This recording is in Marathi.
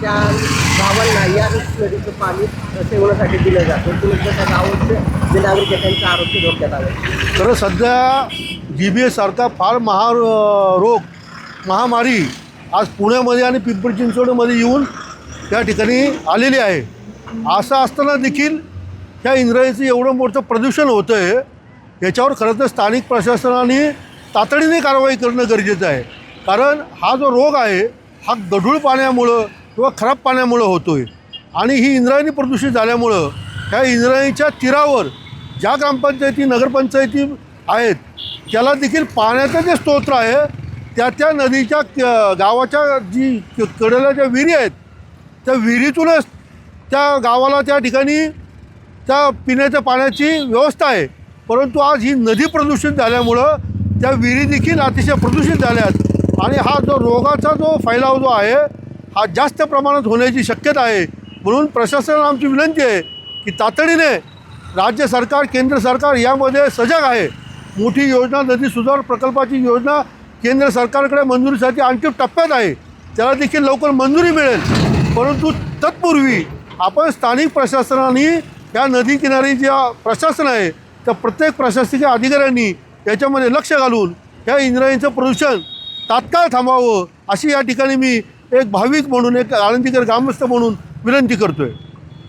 त्या गावांना या नदीचं पाणी सेवनासाठी दिलं जातं. तुमचं त्या गावाचे जे नागरिक आहेत त्यांचं आरोग्य धोक्यात आलं. तर सध्या जी बी एससारखा फार महा रोग महामारी आज पुण्यामध्ये आणि पिंपरी चिंचवडमध्ये येऊन त्या ठिकाणी आलेली आहे. असं असताना देखील ह्या इंद्रायणीचं एवढं मोठं प्रदूषण होतं आहे याच्यावर खरं तर स्थानिक प्रशासनाने तातडीने कारवाई करणं गरजेचं आहे. कारण हा जो रोग आहे हा गढूळ पाण्यामुळं किंवा खराब पाण्यामुळं होतो आहे आणि ही इंद्रायणी प्रदूषित झाल्यामुळं ह्या इंद्रायणीच्या तीरावर ज्या ग्रामपंचायती नगरपंचायती आहेत त्याला देखील पाण्याचं जे स्तोत्र आहे त्या त्या नदीच्या क- गावाच्या जी क- कडेला ज्या विहिरी आहेत त्या विहिरीतूनच त्या गावाला त्या ठिकाणी त्या पिण्याच्या पाण्याची व्यवस्था आहे. परंतु आज ही नदी प्रदूषित झाल्यामुळं त्या विहिरी देखील अतिशय प्रदूषित झाल्या आहेत आणि हा जो रोगाचा जो फैलाव जो आहे हा जास्त प्रमाणात होण्याची शक्यता आहे. म्हणून प्रशासनाला आमची विनंती आहे की तातडीने राज्य सरकार केंद्र सरकार यामध्ये सजग आहे. मोठी योजना नदी सुधार प्रकल्पाची योजना केंद्र सरकारकडे मंजुरीसाठी आणखी टप्प्यात आहे. त्याला देखील लवकर मंजुरी मिळेल. परंतु तत्पूर्वी आपण स्थानिक प्रशासनाने या नदीकिनारी ज्या प्रशासन आहे त्या प्रत्येक प्रशासकीय अधिकाऱ्यांनी याच्यामध्ये लक्ष घालून या इंद्रायणीचं प्रदूषण तात्काळ थांबावं अशी या ठिकाणी मी एक भाविक म्हणून एक आळंदीकर ग्रामस्थ म्हणून विनंती करतो आहे